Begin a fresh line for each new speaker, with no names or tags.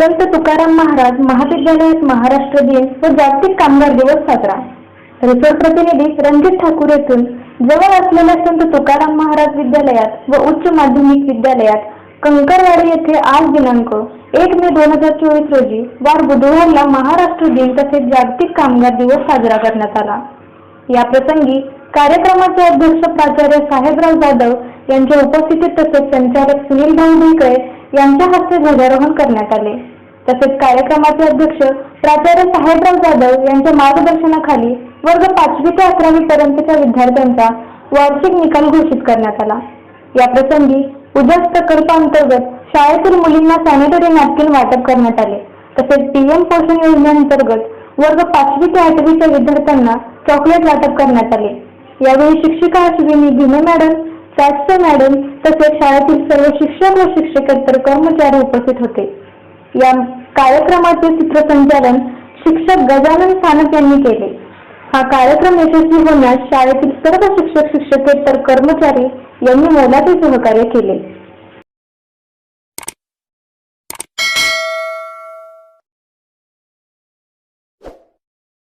संत तुकाराम महाराज महाविद्यालयात महाराष्ट्र दिन व जागतिक कामगार दिवस साजरा. रिसोर्ट प्रतिनिधी रणजित ठाकूर येथून जवळ असलेल्या संत तुकाराम महाराज विद्यालयात व उच्च माध्यमिक विद्यालयात कंकरवाडी येथे आज दिनांक एक मे दोन हजार चोवीस रोजी वार बुधवारला महाराष्ट्र दिन तसेच जागतिक कामगार दिवस साजरा करण्यात आला. या प्रसंगी कार्यक्रमाचे अध्यक्ष प्राचार्य साहेबराव जाधव यांच्या उपस्थितीत तसेच संचालक सुनील भाऊ ढेकळे यांच्या हस्ते ध्वजारोहण करण्यात आले. तसेच कार्यक्रमाचे अध्यक्ष प्राचार्य साहेबराव जाधव यांच्या मार्गदर्शनाखाली वर्ग पाचवी ते अकरावी पर्यंतच्या विद्यार्थ्यांचा वार्षिक निकाल घोषित करण्यात आला. या प्रसंगी उजास प्रकल्पांतर्गत शाळेतील मुलींना सॅनिटरी नॅपकिन वाटप करण्यात आले. तसेच पीएम पोषण योजनेअंतर्गत वर्ग पाचवी ते आठवीच्या विद्यार्थ्यांना चॉकलेट वाटप करण्यात आले. यावेळी शिक्षिका अश्विनी भीमे मॅडम शास्त्र मॅडम तसेच शाळेतील सर्व शिक्षक व शिक्षकेतर कर्मचारी उपस्थित होते. या कार्यक्रमाचे सूत्रसंचालन शिक्षक गजानन सानप यांनी केले. हा कार्यक्रम यशस्वी होण्यास शाळेतील सर्व शिक्षक शिक्षकेतर कर्मचारी यांनी मोलाचे सहकार्य केले.